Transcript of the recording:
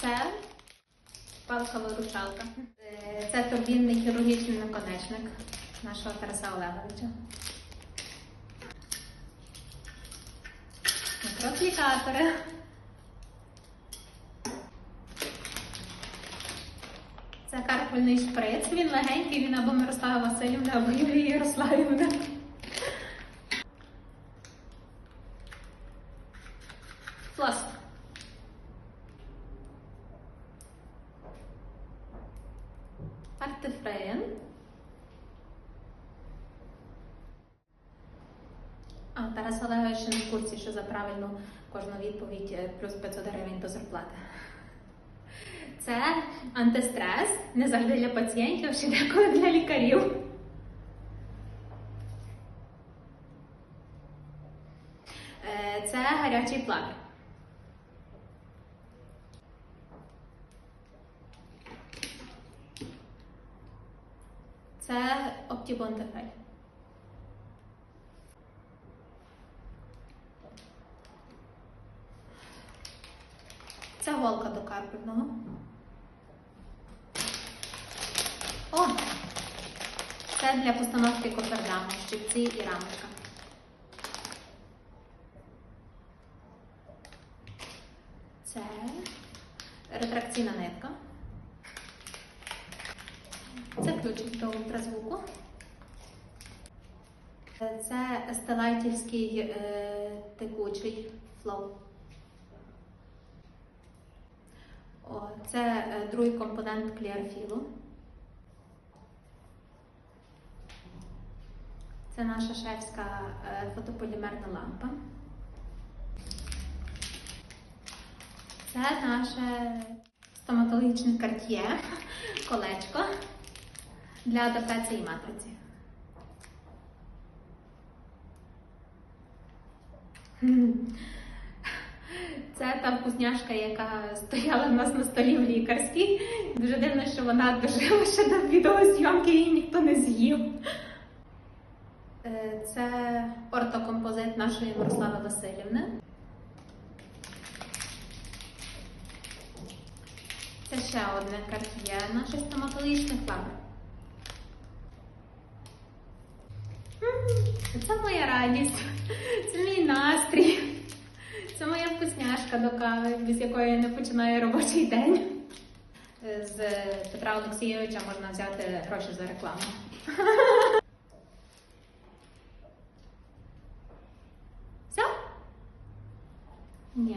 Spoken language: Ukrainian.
Це палка-виручалка. Це турбінний хірургічний наконечник нашого Тараса Олеговича. Мікроаплікатори. Це карпульний шприц. Він легенький, він або Мирослава Васильівна, або Юлія Ярославівна. Флоск. Артефрен. А, Тарас Олегович ще в курсі, що за правильну кожну відповідь е, плюс 500 гривень до зарплати. Це антистрес, не завжди для пацієнтів, ще деколи для лікарів. Е, Це гарячий плавер. Це Оптібон Це голка до карпельного. О! Це для постановки копердаму, щипці і рамочка. Це ретракційна нитка. Це ключик до ультразвуку. Це стелайтівський е, текучий флоу. Це е, другий компонент кліарфілу. Це наша шефська е, фотополімерна лампа. Це наше стоматологічне карт'є, колечко для адаптації матриці. Це та вкусняшка, яка стояла в нас на столі в лікарській. Дуже дивно, що вона дожила ще до відеозйомки, її ніхто не з'їв. Е, Це ортокомпозит нашої Мирослави Васильівни. Це ще одне карт'є наших стоматологічних фабрик. Це моя радість, це мій настрій, це моя вкусняшка до кави, без якої я не починаю робочий день. Е, З Петра Олексійовича можна взяти гроші за рекламу. Все? Ні.